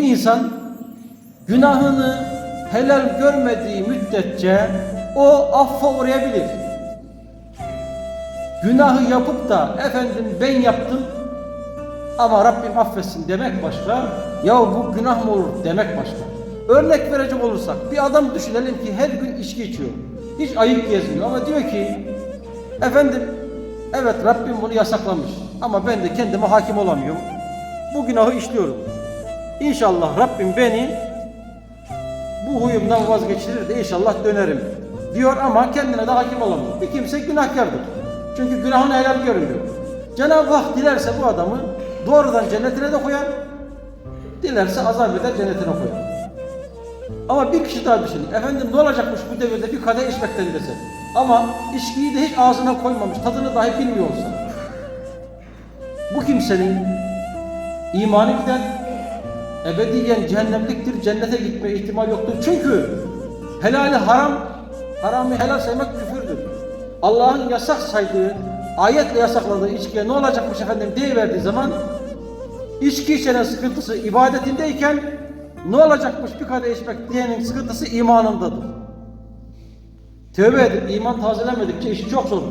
bir insan günahını helal görmediği müddetçe o affa uğrayabilir. Günahı yapıp da efendim ben yaptım ama Rabbim affetsin demek başka. Ya bu günah mı olur demek başka. Örnek verecek olursak bir adam düşünelim ki her gün içki içiyor. Hiç ayıp gezmiyor ama diyor ki efendim evet Rabbim bunu yasaklamış ama ben de kendime hakim olamıyorum. Bu günahı işliyorum. İnşallah Rabbim beni bu huyumdan vazgeçirir de inşallah dönerim diyor ama kendine de hakim olamıyor. Bir kimse günahkardır. Çünkü günahını helal görmüyor. Cenab-ı Hak dilerse bu adamı doğrudan cennetine de koyar, dilerse azap eder cennetine koyar. Ama bir kişi daha düşünün. Efendim ne olacakmış bu devirde bir kadeh içmekten dese. Ama içkiyi de hiç ağzına koymamış, tadını dahi bilmiyor olsa. Bu kimsenin imanı gider, ebediyen cehennemliktir, cennete gitme ihtimal yoktur. Çünkü helali haram, haramı helal saymak küfürdür. Allah'ın yasak saydığı, ayetle yasakladığı içkiye ne olacakmış efendim deyiverdiği zaman içki içenin sıkıntısı ibadetindeyken ne olacakmış bir kadeh içmek diyenin sıkıntısı imanındadır. Tövbe edip iman tazelemedikçe işi çok zor.